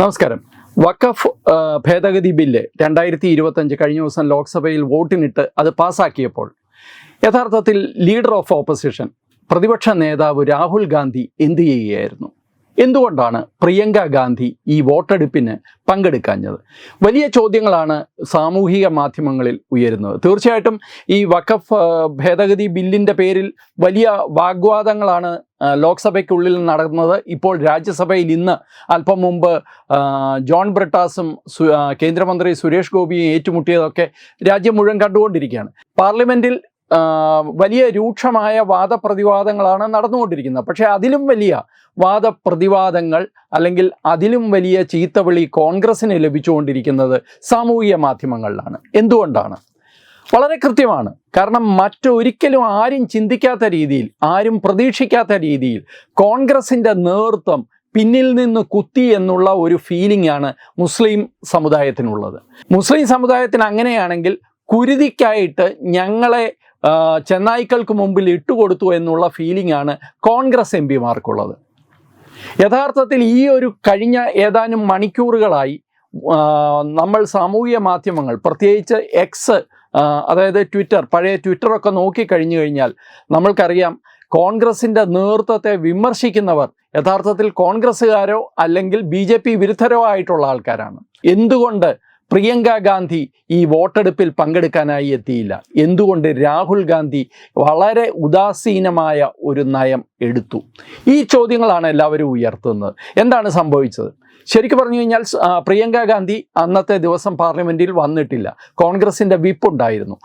നമസ്കാരം. വഖഫ് ഭേദഗതി ബില്ല് രണ്ടായിരത്തി ഇരുപത്തഞ്ച് കഴിഞ്ഞ ദിവസം ലോക്സഭയിൽ വോട്ടിനിട്ട് അത് പാസാക്കിയപ്പോൾ യഥാർത്ഥത്തിൽ ലീഡർ ഓഫ് ഓപ്പോസിഷൻ പ്രതിപക്ഷ നേതാവ് രാഹുൽ ഗാന്ധി എന്തു ചെയ്യുകയായിരുന്നു? എന്തുകൊണ്ടാണ് പ്രിയങ്ക ഗാന്ധി ഈ വോട്ടെടുപ്പിന് പങ്കെടുക്കാഞ്ഞത്? വലിയ ചോദ്യങ്ങളാണ് സാമൂഹിക മാധ്യമങ്ങളിൽ ഉയരുന്നത്. തീർച്ചയായിട്ടും ഈ വഖഫ് ഭേദഗതി ബില്ലിന്റെ പേരിൽ വലിയ വാഗ്വാദങ്ങളാണ് ലോക്സഭയ്ക്കുള്ളിൽ നടന്നത്. ഇപ്പോൾ രാജ്യസഭയിൽ ഇന്ന് അല്പം മുമ്പ് ജോൺ ബ്രിട്ടാസും കേന്ദ്രമന്ത്രി സുരേഷ് ഗോപിയും ഏറ്റുമുട്ടിയതൊക്കെ രാജ്യം മുഴുവൻ കണ്ടുകൊണ്ടിരിക്കുകയാണ്. പാർലമെന്റിൽ ആ, വലിയ രൂക്ഷമായ വാദപ്രതിവാദങ്ങളാണ് നടന്നുകൊണ്ടിരിക്കുന്നത്. പക്ഷേ അതിലും വലിയ വാദപ്രതിവാദങ്ങൾ അല്ലെങ്കിൽ അതിലും വലിയ ചീത്തവിളി കോൺഗ്രസിന് ലഭിച്ചുകൊണ്ടിരിക്കുന്നത് സാമൂഹിക മാധ്യമങ്ങളിലാണ്. എന്തുകൊണ്ടാണ്? വളരെ കൃത്യമാണ്. കാരണം മറ്റൊരിക്കലും ആരും ചിന്തിക്കാത്ത രീതിയിൽ ആരും പ്രതീക്ഷിക്കാത്ത രീതിയിൽ കോൺഗ്രസിന്റെ നേതൃത്വം പിന്നിൽ നിന്ന് കുത്തി എന്നുള്ള ഒരു ഫീലിംഗ് ആണ് മുസ്ലിം സമുദായത്തിനുള്ളത്. മുസ്ലിം സമുദായത്തിന് അങ്ങനെയാണെങ്കിൽ കുരുതിക്കായിട്ട് ഞങ്ങളെ ചെന്നായ്ക്കൾക്ക് മുമ്പിൽ ഇട്ടുകൊടുത്തു എന്നുള്ള ഫീലിംഗ് ആണ് കോൺഗ്രസ് എം പിമാർക്കുള്ളത്. യഥാർത്ഥത്തിൽ ഈ ഒരു കഴിഞ്ഞ ഏതാനും മണിക്കൂറുകളായി നമ്മൾ സാമൂഹിക മാധ്യമങ്ങൾ പ്രത്യേകിച്ച് എക്സ് അതായത് ട്വിറ്റർ പഴയ ട്വിറ്ററൊക്കെ നോക്കിക്കഴിഞ്ഞു കഴിഞ്ഞാൽ നമ്മൾക്കറിയാം കോൺഗ്രസിന്റെ നേതൃത്വത്തെ വിമർശിക്കുന്നവർ യഥാർത്ഥത്തിൽ കോൺഗ്രസ്സുകാരോ അല്ലെങ്കിൽ ബി ജെ പി വിരുദ്ധരോ ആയിട്ടുള്ള ആൾക്കാരാണ്. എന്തുകൊണ്ട് പ്രിയങ്ക ഗാന്ധി ഈ വോട്ടെടുപ്പിൽ പങ്കെടുക്കാനായി എത്തിയില്ല. എന്തുകൊണ്ട് രാഹുൽ ഗാന്ധി വളരെ ഉദാസീനമായ ഒരു നയം എടുത്തു? ഈ ചോദ്യങ്ങളാണ് എല്ലാവരും ഉയർത്തുന്നത്. എന്താണ് സംഭവിച്ചത്? ശരിക്കും പറഞ്ഞു കഴിഞ്ഞാൽ പ്രിയങ്ക ഗാന്ധി അന്നത്തെ ദിവസം പാർലമെന്റിൽ വന്നിട്ടില്ല. കോൺഗ്രസിന്റെ വിപ്പ് ഉണ്ടായിരുന്നു.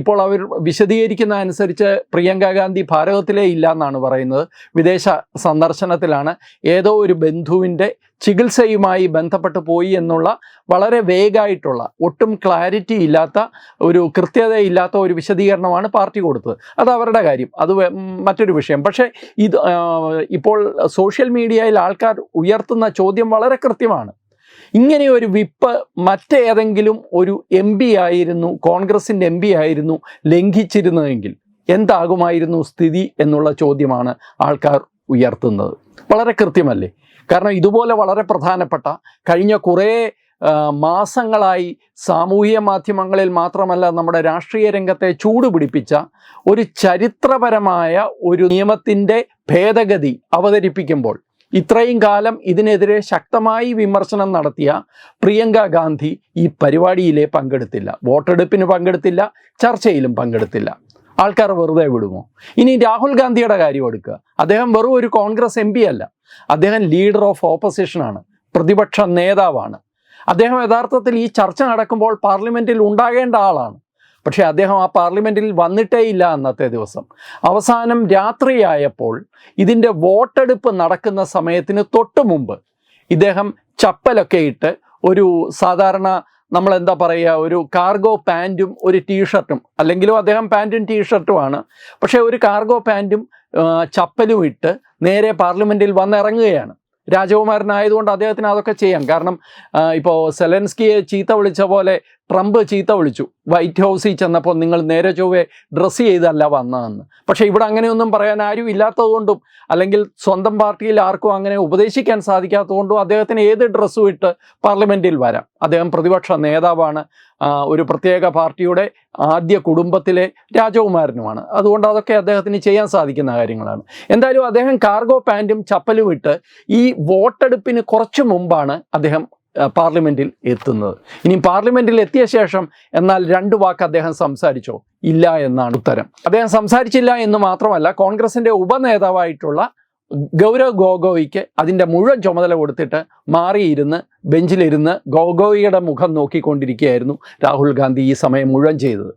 ഇപ്പോൾ അവർ വിശദീകരിക്കുന്ന അനുസരിച്ച് പ്രിയങ്ക ഗാന്ധി ഭാരതത്തിലേ ഇല്ല എന്നാണ് പറയുന്നത്. വിദേശ സന്ദർശനത്തിലാണ്. ഏതോ ഒരു ബന്ധുവിന്റെ ചികിത്സയുമായി ബന്ധപ്പെട്ട് പോയി എന്നുള്ള വളരെ വേഗമായിട്ടുള്ള ഒട്ടും ക്ലാരിറ്റി ഇല്ലാത്ത ഒരു കൃത്യതയില്ലാത്ത ഒരു വിശദീകരണമാണ് പാർട്ടി കൊടുത്തത്. അത് അവരുടെ കാര്യം. അത് മറ്റൊരു വിഷയം. പക്ഷേ ഇത് ഇപ്പോൾ സോഷ്യൽ മീഡിയയിൽ ആൾക്കാർ ഉയർത്തുന്ന ചോദ്യം വളരെ കൃത്യമാണ്. ഇങ്ങനെ ഒരു വിപ്പ് മറ്റേതെങ്കിലും ഒരു എം പി ആയിരുന്നു കോൺഗ്രസിന്റെ എം പി ആയിരുന്നു ലംഘിച്ചിരുന്നതെങ്കിൽ എന്താകുമായിരുന്നു സ്ഥിതി എന്നുള്ള ചോദ്യമാണ് ആൾക്കാർ ഉയർത്തുന്നത്. വളരെ കൃത്യമല്ലേ? കാരണം ഇതുപോലെ വളരെ പ്രധാനപ്പെട്ട കഴിഞ്ഞ കുറേ മാസങ്ങളായി സാമൂഹിക മാധ്യമങ്ങളിൽ മാത്രമല്ല നമ്മുടെ രാഷ്ട്രീയ രംഗത്തെ ചൂടുപിടിപ്പിച്ച ഒരു ചരിത്രപരമായ ഒരു നിയമത്തിന്റെ ഭേദഗതി അവതരിപ്പിക്കുമ്പോൾ ഇത്രയും കാലം ഇതിനെതിരെ ശക്തമായി വിമർശനം നടത്തിയ പ്രിയങ്ക ഗാന്ധി ഈ പരിപാടിയിലെ പങ്കെടുത്തില്ല. വോട്ടെടുപ്പിന് പങ്കെടുത്തില്ല ചർച്ചയിലും പങ്കെടുത്തില്ല. ആൾക്കാർ വെറുതെ വിടുമോ? ഇനി രാഹുൽ ഗാന്ധിയുടെ കാര്യം എടുക്കുക. അദ്ദേഹം വെറും ഒരു കോൺഗ്രസ് എം അല്ല. അദ്ദേഹം ലീഡർ ഓഫ് ഓപ്പോസിഷനാണ് പ്രതിപക്ഷ നേതാവാണ്. അദ്ദേഹം യഥാർത്ഥത്തിൽ ഈ ചർച്ച നടക്കുമ്പോൾ പാർലമെന്റിൽ ഉണ്ടാകേണ്ട ആളാണ്. പക്ഷേ അദ്ദേഹം ആ പാർലമെന്റിൽ വന്നിട്ടേ ഇല്ല അന്നത്തെ ദിവസം. അവസാനം രാത്രിയായപ്പോൾ ഇതിന്റെ വോട്ടെടുപ്പ് നടക്കുന്ന സമയത്തിന് തൊട്ട് മുമ്പ് ഇദ്ദേഹം ചപ്പലൊക്കെ ഇട്ട് ഒരു സാധാരണ നമ്മൾ എന്താ പറയുക ഒരു കാർഗോ പാന്റും ഒരു ടീഷർട്ടും അല്ലെങ്കിലും അദ്ദേഹം പാന്റും ടീഷർട്ടുമാണ്. പക്ഷേ ഒരു കാർഗോ പാന്റും ചപ്പലും ഇട്ട് നേരെ പാർലമെന്റിൽ വന്നിറങ്ങുകയാണ്. രാജകുമാരനായതുകൊണ്ട് അദ്ദേഹത്തിന് അതൊക്കെ ചെയ്യാം. കാരണം ഇപ്പോൾ സെലൻസ്കിയെ ചീത്ത വിളിച്ച പോലെ ട്രംപ് ചീത്ത വിളിച്ചു. വൈറ്റ് ഹൗസിൽ ചെന്നപ്പോൾ നിങ്ങൾ നേരെ ചൊവ്വേ ഡ്രസ്സ് ചെയ്തല്ല വന്നതെന്ന്. പക്ഷേ ഇവിടെ അങ്ങനെയൊന്നും പറയാൻ ആരും ഇല്ലാത്തതുകൊണ്ടും അല്ലെങ്കിൽ സ്വന്തം പാർട്ടിയിൽ ആർക്കും അങ്ങനെ ഉപദേശിക്കാൻ സാധിക്കാത്തതുകൊണ്ടും അദ്ദേഹത്തിന് ഏത് ഡ്രസ്സും ഇട്ട് പാർലമെന്റിൽ വരാം. അദ്ദേഹം പ്രതിപക്ഷ നേതാവാണ്. ഒരു പ്രത്യേക പാർട്ടിയുടെ ആദ്യ കുടുംബത്തിലെ രാജകുമാരനുമാണ്. അതുകൊണ്ട് അതൊക്കെ അദ്ദേഹത്തിന് ചെയ്യാൻ സാധിക്കുന്ന കാര്യങ്ങളാണ്. എന്തായാലും അദ്ദേഹം കാർഗോ പാന്റും ചപ്പലും ഇട്ട് ഈ വോട്ടെടുപ്പിന് കുറച്ച് മുമ്പാണ് അദ്ദേഹം ആ, പാർലമെന്റിൽ എത്തുന്നത്. ഇനി പാർലമെന്റിൽ എത്തിയ ശേഷം എന്നാൽ രണ്ട് വാക്ക് അദ്ദേഹം സംസാരിച്ചോ? ഇല്ല എന്നാണ് ഉത്തരം. അദ്ദേഹം സംസാരിച്ചില്ല എന്ന് മാത്രമല്ല കോൺഗ്രസിന്റെ ഉപനേതാവായിട്ടുള്ള ഗൗരവ് ഗോഗോയിക്ക് അതിന്റെ മുഴുവൻ ചുമതല കൊടുത്തിട്ട് മാറിയിരുന്ന് ബെഞ്ചിലിരുന്ന് ഗോഗോയിയുടെ മുഖം നോക്കിക്കൊണ്ടിരിക്കുകയായിരുന്നു രാഹുൽ ഗാന്ധി ഈ സമയം മുഴുവൻ ചെയ്തത്.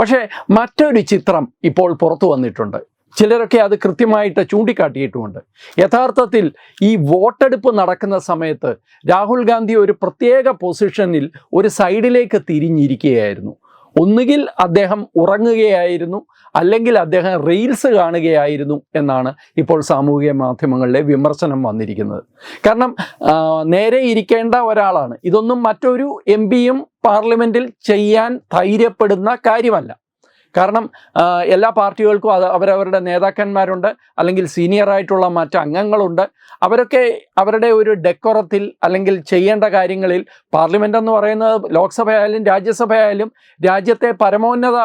പക്ഷേ മറ്റൊരു ചിത്രം ഇപ്പോൾ പുറത്തു വന്നിട്ടുണ്ട്. ചിലരൊക്കെ അത് കൃത്യമായിട്ട് ചൂണ്ടിക്കാട്ടിയിട്ടുമുണ്ട്. യഥാർത്ഥത്തിൽ ഈ വോട്ടെടുപ്പ് നടക്കുന്ന സമയത്ത് രാഹുൽ ഗാന്ധി ഒരു പ്രത്യേക പൊസിഷനിൽ ഒരു സൈഡിലേക്ക് തിരിഞ്ഞിരിക്കുകയായിരുന്നു. ഒന്നുകിൽ അദ്ദേഹം ഉറങ്ങുകയായിരുന്നു അല്ലെങ്കിൽ അദ്ദേഹം റീൽസ് കാണുകയായിരുന്നു എന്നാണ് ഇപ്പോൾ സാമൂഹിക മാധ്യമങ്ങളിലെ വിമർശനം വന്നിരിക്കുന്നത്. കാരണം നേരെ ഇരിക്കേണ്ട ഒരാളാണ്. ഇതൊന്നും മറ്റൊരു എം പിയും പാർലമെന്റിൽ ചെയ്യാൻ ധൈര്യപ്പെടുന്ന കാര്യമല്ല. കാരണം എല്ലാ പാർട്ടികൾക്കും അത് അവരവരുടെ നേതാക്കന്മാരുണ്ട് അല്ലെങ്കിൽ സീനിയർ ആയിട്ടുള്ള മറ്റ് അംഗങ്ങളുണ്ട് അവരൊക്കെ അവരുടെ ഒരു ഡെക്കോറത്തിൽ അല്ലെങ്കിൽ ചെയ്യേണ്ട കാര്യങ്ങളിൽ പാർലമെന്റ് എന്ന് പറയുന്നത് ലോക്സഭയായാലും രാജ്യസഭയായാലും രാജ്യത്തെ പരമോന്നത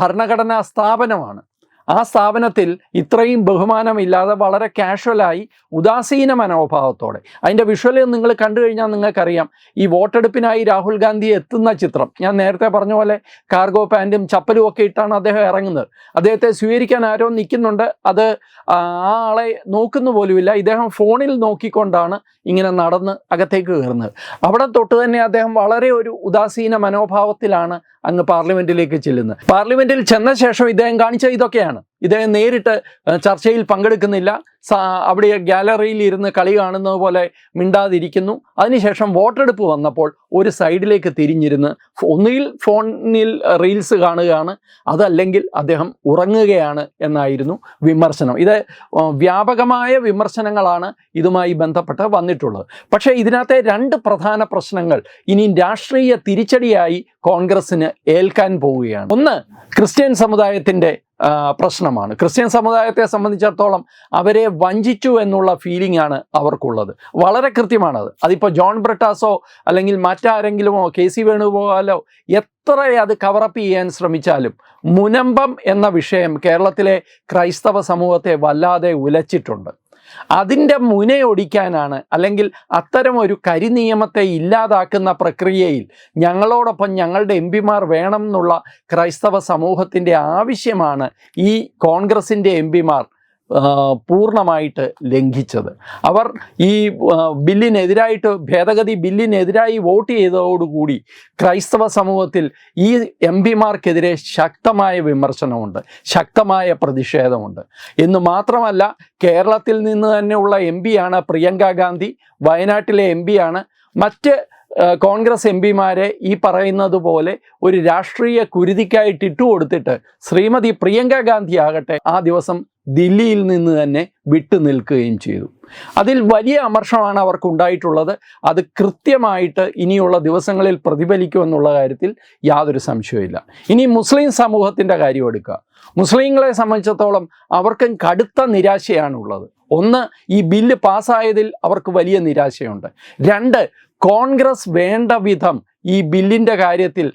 ഭരണഘടനാ സ്ഥാപനമാണ്. ആ സ്ഥാപനത്തിൽ ഇത്രയും ബഹുമാനമില്ലാതെ വളരെ കാഷ്വലായി ഉദാസീന മനോഭാവത്തോടെ. അതിന്റെ വിഷ്വൽ നിങ്ങൾ കണ്ടു കഴിഞ്ഞാൽ നിങ്ങൾക്കറിയാം ഈ വോട്ടെടുപ്പിനായി രാഹുൽ ഗാന്ധി എത്തുന്ന ചിത്രം. ഞാൻ നേരത്തെ പറഞ്ഞ പോലെ കാർഗോ പാന്റും ചപ്പലും ഒക്കെ ഇട്ടാണ് അദ്ദേഹം ഇറങ്ങുന്നത്. അദ്ദേഹത്തെ സ്വീകരിക്കാൻ ആരോ നിൽക്കുന്നുണ്ട്. അത് ആ ആളെ നോക്കുന്നു പോലുമില്ല. ഇദ്ദേഹം ഫോണിൽ നോക്കിക്കൊണ്ടാണ് ഇങ്ങനെ നടന്ന് അകത്തേക്ക് കയറുന്നത്. അവിടെ തൊട്ട് തന്നെ അദ്ദേഹം വളരെ ഒരു ഉദാസീന മനോഭാവത്തിലാണ് അങ്ങ് പാർലമെന്റിലേക്ക് ചെല്ലുന്നത്. പാർലമെന്റിൽ ചെന്ന ശേഷം ഇദ്ദേഹം കാണിച്ച ഇതൊക്കെയാണ്. ഇദ്ദേഹം നേരിട്ട് ചർച്ചയിൽ പങ്കെടുക്കുന്നില്ല. അവിടെ ഗാലറിയിൽ ഇരുന്ന് കളി കാണുന്നത് പോലെ മിണ്ടാതിരിക്കുന്നു. അതിനുശേഷം വോട്ടെടുപ്പ് വന്നപ്പോൾ ഒരു സൈഡിലേക്ക് തിരിഞ്ഞിരുന്ന് ഒന്നുകിൽ ഫോണിൽ റീൽസ് കാണുകയാണ് അതല്ലെങ്കിൽ അദ്ദേഹം ഉറങ്ങുകയാണ് എന്നായിരുന്നു വിമർശനം. ഇത് വ്യാപകമായ വിമർശനങ്ങളാണ് ഇതുമായി ബന്ധപ്പെട്ട് വന്നിട്ടുള്ളത്. പക്ഷേ ഇതിനകത്തെ രണ്ട് പ്രധാന പ്രശ്നങ്ങൾ ഇനി രാഷ്ട്രീയ തിരിച്ചടിയായി കോൺഗ്രസിന് ഏൽക്കാൻ പോവുകയാണ്. ഒന്ന് ക്രിസ്ത്യൻ സമുദായത്തിന്റെ പ്രശ്നമാണ്. ക്രിസ്ത്യൻ സമുദായത്തെ സംബന്ധിച്ചിടത്തോളം അവരെ വഞ്ചിച്ചു എന്നുള്ള ഫീലിംഗ് ആണ് അവർക്കുള്ളത്. വളരെ കൃത്യമാണത്. അതിപ്പോൾ ജോൺ ബ്രിട്ടാസോ അല്ലെങ്കിൽ മറ്റാരെങ്കിലുമോ കെ സി വേണുഗോപാലോ എത്ര അത് കവറപ്പ് ചെയ്യാൻ ശ്രമിച്ചാലും മുനമ്പം എന്ന വിഷയം കേരളത്തിലെ ക്രൈസ്തവ സമൂഹത്തെ വല്ലാതെ ഉലച്ചിട്ടുണ്ട്. അതിന്റെ മുനയൊടിക്കാനാണ് അല്ലെങ്കിൽ അത്തരം ഒരു കരിനിയമത്തെ ഇല്ലാതാക്കുന്ന പ്രക്രിയയിൽ ഞങ്ങളോടൊപ്പം ഞങ്ങളുടെ എം പിമാർ വേണം എന്നുള്ള ക്രൈസ്തവ സമൂഹത്തിന്റെ ആവശ്യമാണ് ഈ കോൺഗ്രസിന്റെ എം പിമാർ. പൂർണമായിട്ട് ലംഘിച്ചത്. അവർ ഈ ബില്ലിനെതിരായിട്ട് ഭേദഗതി ബില്ലിനെതിരായി വോട്ട് ചെയ്തതോടുകൂടി ക്രൈസ്തവ സമൂഹത്തിൽ ഈ എം പിമാർക്കെതിരെ ശക്തമായ വിമർശനമുണ്ട് ശക്തമായ പ്രതിഷേധമുണ്ട്. എന്ന് മാത്രമല്ല കേരളത്തിൽ നിന്ന് തന്നെയുള്ള എം പിയാണ് പ്രിയങ്ക ഗാന്ധി വയനാട്ടിലെ എം പിയാണ്. മറ്റ് കോൺഗ്രസ് എം പിമാരെ ഈ പറയുന്നത് പോലെ ഒരു രാഷ്ട്രീയ കുരുതിക്കായിട്ട് ഇട്ടുകൊടുത്തിട്ട് ശ്രീമതി പ്രിയങ്ക ഗാന്ധി ആകട്ടെ ആ ദിവസം ദില്ലിയിൽ നിന്ന് തന്നെ വിട്ടു നിൽക്കുകയും ചെയ്തു. അതിൽ വലിയ അമർഷമാണ് അവർക്ക് ഉണ്ടായിട്ടുള്ളത് അത് കൃത്യമായിട്ട് ഇനിയുള്ള ദിവസങ്ങളിൽ പ്രതിഫലിക്കുമെന്നുള്ള കാര്യത്തിൽ യാതൊരു സംശയവുമില്ല. ഇനി മുസ്ലിം സമൂഹത്തിന്റെ കാര്യം എടുക്കുക. മുസ്ലിങ്ങളെ സംബന്ധിച്ചിടത്തോളം അവർക്കും കടുത്ത നിരാശയാണുള്ളത്. ഒന്ന് ഈ ബില്ല് പാസ്സായതിൽ അവർക്ക് വലിയ നിരാശയുണ്ട്. രണ്ട് കോൺഗ്രസ് വേണ്ട വിധം ഈ ബില്ലിന്റെ കാര്യത്തിൽ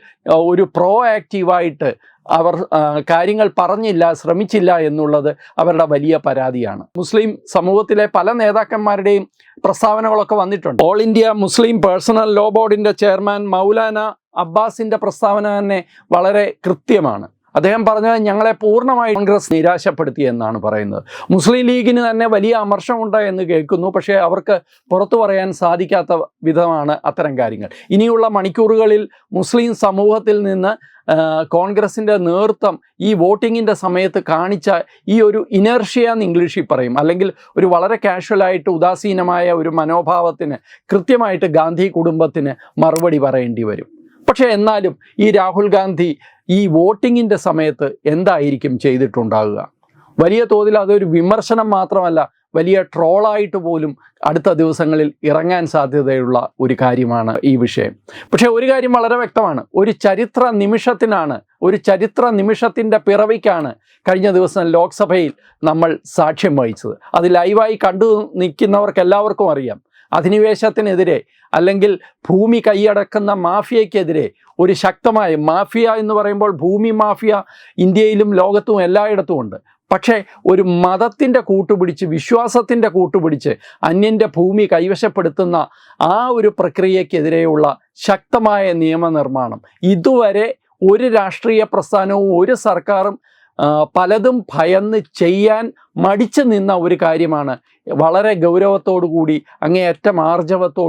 ഒരു പ്രോ ആക്റ്റീവായിട്ട് അവർ കാര്യങ്ങൾ പറഞ്ഞില്ല ശ്രമിച്ചില്ല എന്നുള്ളത് അവരുടെ വലിയ പരാതിയാണ്. മുസ്ലിം സമൂഹത്തിലെ പല നേതാക്കന്മാരുടെയും പ്രസ്താവനകളൊക്കെ വന്നിട്ടുണ്ട്. All India Muslim personal law ബോർഡിന്റെ ചെയർമാൻ മൗലാന അബ്ബാസിന്റെ പ്രസ്താവന തന്നെ വളരെ കൃത്യമാണ്. അദ്ദേഹം പറഞ്ഞത് ഞങ്ങളെ പൂർണമായി കോൺഗ്രസ് നിരാശപ്പെടുത്തി എന്നാണ് പറയുന്നത്. മുസ്ലിം ലീഗിന് തന്നെ വലിയ അമർഷമുണ്ട് എന്ന് കേൾക്കുന്നു. പക്ഷേ അവർക്ക് പുറത്തു പറയാൻ സാധിക്കാത്ത വിധമാണ് അത്തരം കാര്യങ്ങൾ. ഇനിയുള്ള മണിക്കൂറുകളിൽ മുസ്ലിം സമൂഹത്തിൽ നിന്ന് കോൺഗ്രസിന്റെ നേതൃത്വം ഈ വോട്ടിങ്ങിന്റെ സമയത്ത് കാണിച്ച ഈ ഒരു ഇനർഷ്യ എന്ന് ഇംഗ്ലീഷിൽ പറയും. അല്ലെങ്കിൽ ഒരു വളരെ കാഷ്വലായിട്ട് ഉദാസീനമായ ഒരു മനോഭാവത്തിന് കൃത്യമായിട്ട് ഗാന്ധി കുടുംബത്തിന് മറുപടി പറയേണ്ടി വരും. പക്ഷേ എന്നാലും ഈ രാഹുൽ ഗാന്ധി ഈ വോട്ടിങ്ങിന്റെ സമയത്ത് എന്തായിരിക്കും ചെയ്തിട്ടുണ്ടാകുക വലിയ തോതിൽ അതൊരു വിമർശനം മാത്രമല്ല വലിയ ട്രോളായിട്ട് പോലും അടുത്ത ദിവസങ്ങളിൽ ഇറങ്ങാൻ സാധ്യതയുള്ള ഒരു കാര്യമാണ് ഈ വിഷയം. പക്ഷേ ഒരു കാര്യം വളരെ വ്യക്തമാണ്. ഒരു ചരിത്ര നിമിഷത്തിനാണ് ഒരു ചരിത്ര നിമിഷത്തിന്റെ പിറവിക്കാണ് കഴിഞ്ഞ ദിവസം ലോക്സഭയിൽ നമ്മൾ സാക്ഷ്യം വഹിച്ചത്. അത് ലൈവായി കണ്ടു നിൽക്കുന്നവർക്ക് എല്ലാവർക്കും അറിയാം. അധിനിവേശത്തിനെതിരെ അല്ലെങ്കിൽ ഭൂമി കൈയടക്കുന്ന മാഫിയയ്ക്കെതിരെ ഒരു ശക്തമായ മാഫിയ എന്ന് പറയുമ്പോൾ ഭൂമി മാഫിയ ഇന്ത്യയിലും ലോകത്തും എല്ലായിടത്തും ഉണ്ട്. പക്ഷേ ഒരു മതത്തിന്റെ കൂട്ടുപിടിച്ച് വിശ്വാസത്തിന്റെ കൂട്ടുപിടിച്ച് അന്യന്റെ ഭൂമി കൈവശപ്പെടുത്തുന്ന ആ ഒരു പ്രക്രിയക്കെതിരെയുള്ള ശക്തമായ നിയമനിർമ്മാണം. ഇതുവരെ ഒരു രാഷ്ട്രീയ പ്രസ്ഥാനവും ഒരു സർക്കാരും പലതും ഭയന്ന് ചെയ്യാൻ മടിച്ചു നിന്ന ഒരു കാര്യമാണ്. വളരെ കൂടി അങ്ങേയറ്റം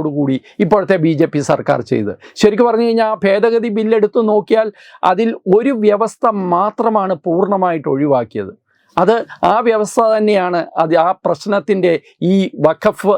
കൂടി ഇപ്പോഴത്തെ ബി ജെ പി സർക്കാർ ചെയ്ത് ശരിക്കും പറഞ്ഞു കഴിഞ്ഞാൽ ഭേദഗതി ബില്ലെടുത്ത് നോക്കിയാൽ അതിൽ ഒരു വ്യവസ്ഥ മാത്രമാണ് പൂർണമായിട്ട് ഒഴിവാക്കിയത്. അത് ആ വ്യവസ്ഥ തന്നെയാണ്. അത് ആ പ്രശ്നത്തിന്റെ ഈ വഖഫ്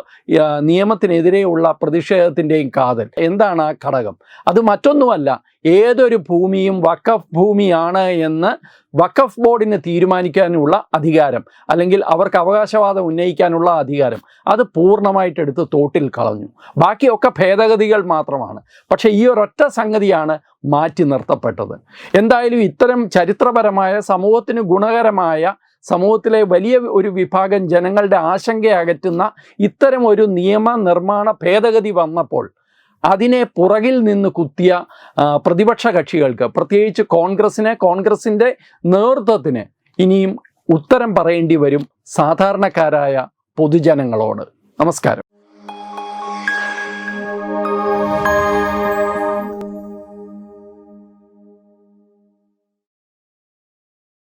നിയമത്തിനെതിരെയുള്ള പ്രതിഷേധത്തിന്റെയും കാതൽ. എന്താണ് ആ ഘടകം? അത് മറ്റൊന്നുമല്ല. ഏതൊരു ഭൂമിയും വഖഫ് ഭൂമിയാണ് എന്ന് വഖഫ് ബോർഡിന് തീരുമാനിക്കാനുള്ള അധികാരം അല്ലെങ്കിൽ അവർക്ക് അവകാശവാദം ഉന്നയിക്കാനുള്ള അധികാരം അത് പൂർണമായിട്ട് എടുത്ത് തോട്ടിൽ കളഞ്ഞു. ബാക്കിയൊക്കെ ഭേദഗതികൾ മാത്രമാണ്. പക്ഷേ ഈ ഒരൊറ്റ സംഗതിയാണ് മാറ്റി നിർത്തപ്പെട്ടത്. എന്തായാലും ഇത്തരം ചരിത്രപരമായ സമൂഹത്തിന് ഗുണകരമായ സമൂഹത്തിലെ വലിയ ഒരു വിഭാഗം ജനങ്ങളുടെ ആശങ്ക അകറ്റുന്ന ഇത്തരം ഒരു നിയമനിർമ്മാണ ഭേദഗതി വന്നപ്പോൾ അതിനെ പുറകിൽ നിന്ന് കുത്തിയ പ്രതിപക്ഷ കക്ഷികൾക്ക് പ്രത്യേകിച്ച് കോൺഗ്രസിനെ കോൺഗ്രസിന്റെ നേതൃത്വത്തിന് ഇനിയും ഉത്തരം പറയേണ്ടി വരും സാധാരണക്കാരായ പൊതുജനങ്ങളോട്. നമസ്കാരം.